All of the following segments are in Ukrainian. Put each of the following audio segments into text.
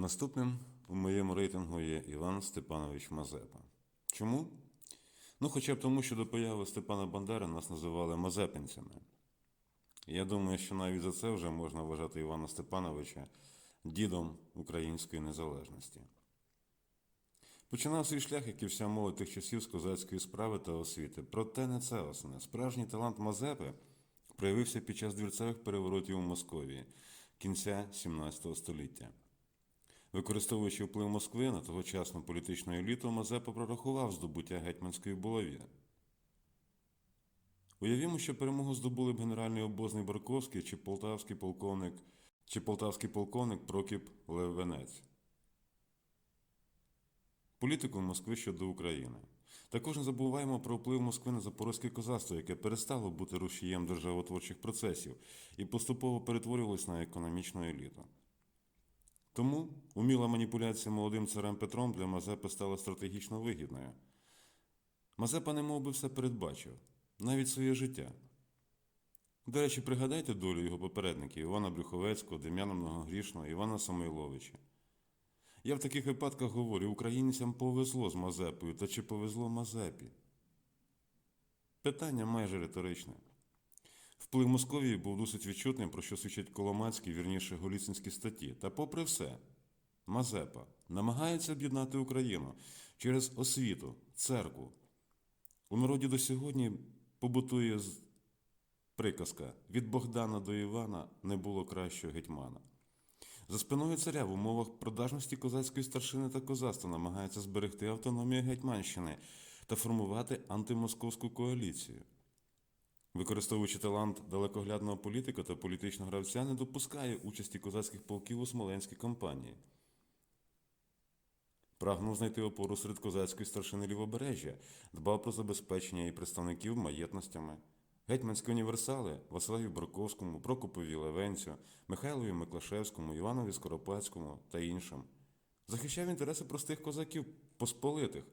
Наступним у моєму рейтингу є Іван Степанович Мазепа. Чому? Ну, хоча б тому, що до появи Степана Бандери нас називали мазепинцями. Я думаю, що навіть за це вже можна вважати Івана Степановича дідом української незалежності. Починав свій шлях, як і вся молодь тих часів з козацької справи та освіти. Проте не це основне. Справжній талант Мазепи проявився під час двірцевих переворотів у Московії кінця XVII століття. Використовуючи вплив Москви на тогочасну політичну еліту, Мазепа прорахував здобуття гетьманської булаві. Уявімо, що перемогу здобули б генеральний обозний Барковський чи полтавський полковник, чи полтавський полковник Прокіп Левенець. Політику Москви щодо України. Також не забуваємо про вплив Москви на запорозьке козацтво, яке перестало бути рушієм державотворчих процесів і поступово перетворювалось на економічну еліту. Тому уміла маніпуляція молодим царем Петром для Мазепи стала стратегічно вигідною. Мазепа немов би все передбачив, навіть своє життя. До речі, пригадайте долю його попередників Івана Брюховецького, Дем'яна Многогрішного, Івана Самойловича. Я в таких випадках говорю, українцям повезло з Мазепою, та чи повезло Мазепі? Питання майже риторичне. Вплив Московії був досить відчутним, про що свідчать Коломацькі, вірніше Голіцинські статті. Та попри все, Мазепа намагається об'єднати Україну через освіту, церкву. У народі до сьогодні побутує приказка від Богдана до Івана не було кращого гетьмана. За спиною царя в умовах продажності козацької старшини та козацтва намагається зберегти автономію Гетьманщини та формувати антимосковську коаліцію. Використовуючи талант далекоглядного політика та політичного гравця, не допускає участі козацьких полків у Смоленській кампанії. Прагнув знайти опору серед козацької старшини лівобережжя, дбав про забезпечення її представників маєтностями. Гетьманські універсали Василеві Барковському, Прокопові Левенцю, Михайлові Миклашевському, Іванові Скоропадському та іншим. Захищав інтереси простих козаків посполитих,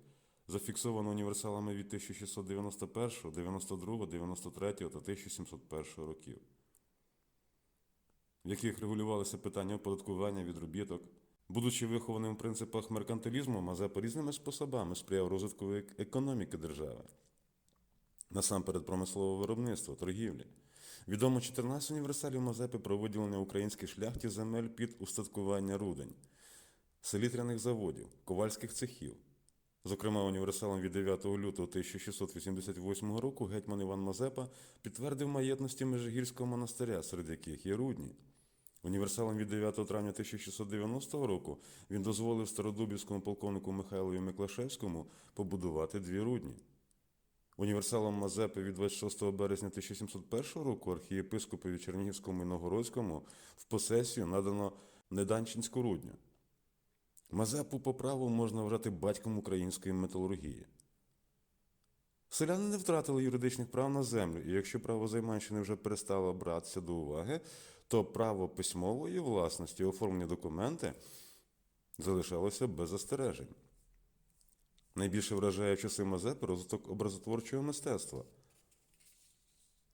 зафіксовано універсалами від 1691, 92, 93 та 1701 років, в яких регулювалися питання оподаткування відробіток. Будучи вихованим в принципах меркантилізму, Мазепа різними способами сприяв розвитку економіки держави насамперед промислового виробництва, торгівлі. Відомо 14 універсалів Мазепи про виділення українській шляхті земель під устаткування рудень, селітряних заводів, ковальських цехів. Зокрема, універсалом від 9 лютого 1688 року гетьман Іван Мазепа підтвердив маєтності Межигірського монастиря, серед яких є рудні. Універсалом від 9 травня 1690 року він дозволив стародубівському полковнику Михайлові Миклашевському побудувати дві рудні. Універсалом Мазепи від 26 березня 1701 року архієпископові Чернігівському і Новгородському в посесію надано Неданчинську рудню. Мазепу по праву можна вважати батьком української металургії. Селяни не втратили юридичних прав на землю, і якщо право Займанщини вже перестало братися до уваги, то право письмової власності, оформлені документи залишалося без застережень. Найбільше вражає часи Мазепи розвиток образотворчого мистецтва.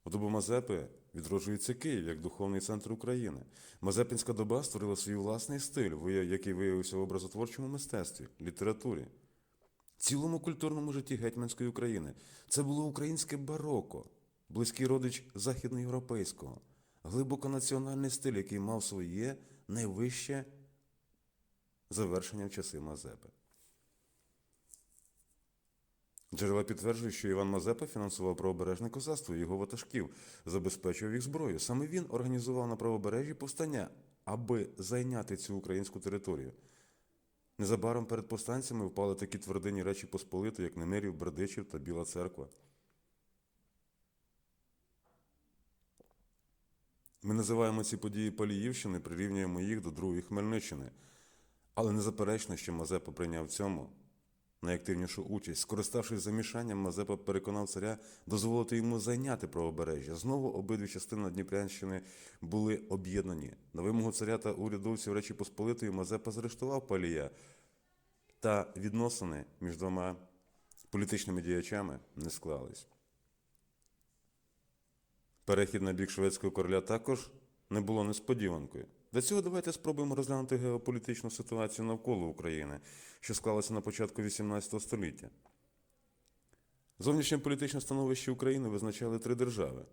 В добу Мазепи відроджується Київ як духовний центр України. Мазепинська доба створила свій власний стиль, який виявився в образотворчому мистецтві, літературі, цілому культурному житті гетьманської України. Це було українське бароко, близький родич західноєвропейського, глибоко національний стиль, який мав своє найвище завершення в часи Мазепи. Джерела підтверджують, що Іван Мазепа фінансував правобережне козацтво його ватажків, забезпечував їх зброю. Саме він організував на правобережжі повстання, аби зайняти цю українську територію. Незабаром перед повстанцями впали такі твердині Речі Посполитої, як Немирів, Бердичів та Біла Церква. Ми називаємо ці події Паліївщини, прирівнюємо їх до Другої Хмельниччини. Але незаперечно, що Мазепа прийняв цьому найактивнішу участь. Скориставшись замішанням, Мазепа переконав царя дозволити йому зайняти правобережжя. Знову обидві частини Дніпрянщини були об'єднані. На вимогу царя та урядовців Речі Посполитої Мазепа заарештував Палія, та відносини між двома політичними діячами не склались. Перехід на бік шведського короля також не було несподіванкою. Для цього давайте спробуємо розглянути геополітичну ситуацію навколо України, що склалася на початку XVIII століття. Зовнішнє політичне становище України визначали три держави: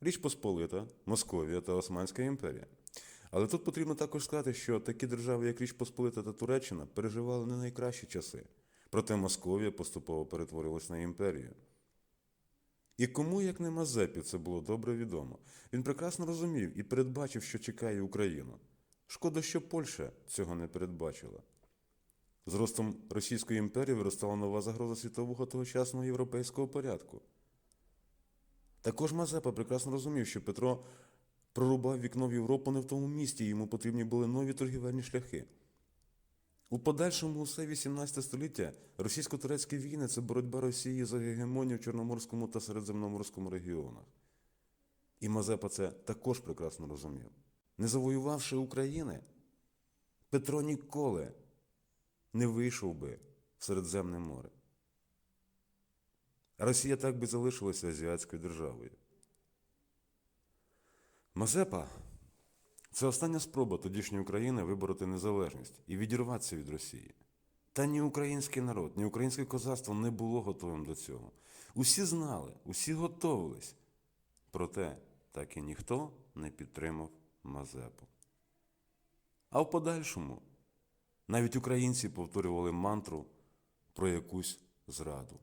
Річ Посполита, Московія та Османська імперія. Але тут потрібно також сказати, що такі держави, як Річ Посполита та Туреччина, переживали не найкращі часи. Проте Московія поступово перетворилась на імперію. І кому, як не Мазепі, це було добре відомо. Він прекрасно розумів і передбачив, що чекає Україну. Шкода, що Польща цього не передбачила. З ростом Російської імперії виростала нова загроза світового тогочасного європейського порядку. Також Мазепа прекрасно розумів, що Петро прорубав вікно в Європу не в тому місті, і йому потрібні були нові торгівельні шляхи. У подальшому усе 18 століття російсько-турецькі війни це боротьба Росії за гегемонію в Чорноморському та Середземноморському регіонах. І Мазепа це також прекрасно розумів. Не завоювавши України, Петро ніколи не вийшов би в Середземне море. Росія так би залишилася азіатською державою. Мазепа це остання спроба тодішньої України вибороти незалежність і відірватися від Росії. Та ні український народ, ні українське козацтво не було готовим до цього. Усі знали, усі готовились. Проте так і ніхто не підтримав Мазепу. А в подальшому навіть українці повторювали мантру про якусь зраду.